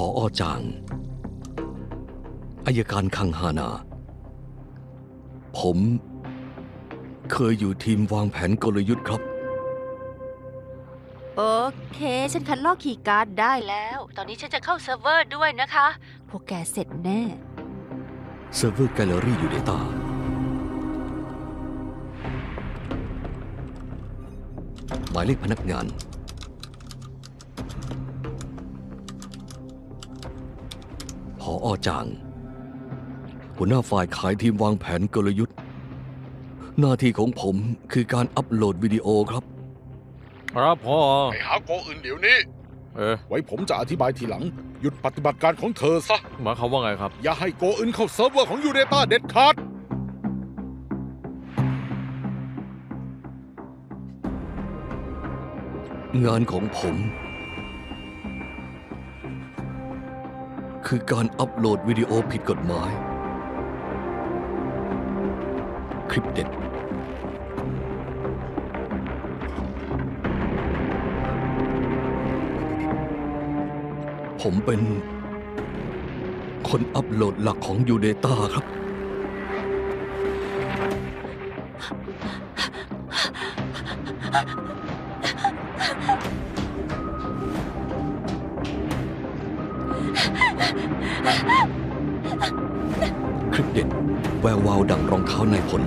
ออจางอายการคังฮานา ผม เคยอยู่ทีมวางแผนกลยุทธ์ครับ โอเค ฉันคัดลอกคีย์การ์ดได้แล้ว ตอนนี้ฉันจะเข้าเซิร์ฟเวอร์ด้วยนะคะ พวกแกเสร็จแน่ เซิร์ฟเวอร์แกลเลอรี่อยู่ในตา หมายเลขพนักงาน พออจาง หัวหน้าฝ่ายขายทีมวางแผนกลยุทธ์ หน้าที่ของผมคือการอัปโหลดวิดีโอครับ ครับพ่อไปหาโกอื่นเดี๋ยวนี้ เอ๊ะไว้ผมจะอธิบายทีหลัง หยุดปฏิบัติการของเธอซะ หมายความว่าไงครับ อย่าให้โกอื่นเข้าเซิร์ฟเวอร์ของยูเดต้าเด็ดขาด งานของผม คือการอัปโหลดวิดีโอผิดกฎหมาย คลิปเด็ด ผมเป็น คนอัปโหลดหลักของยูเดต้าครับ คลิสเด็ดแวววาวดังรองเท้านายพล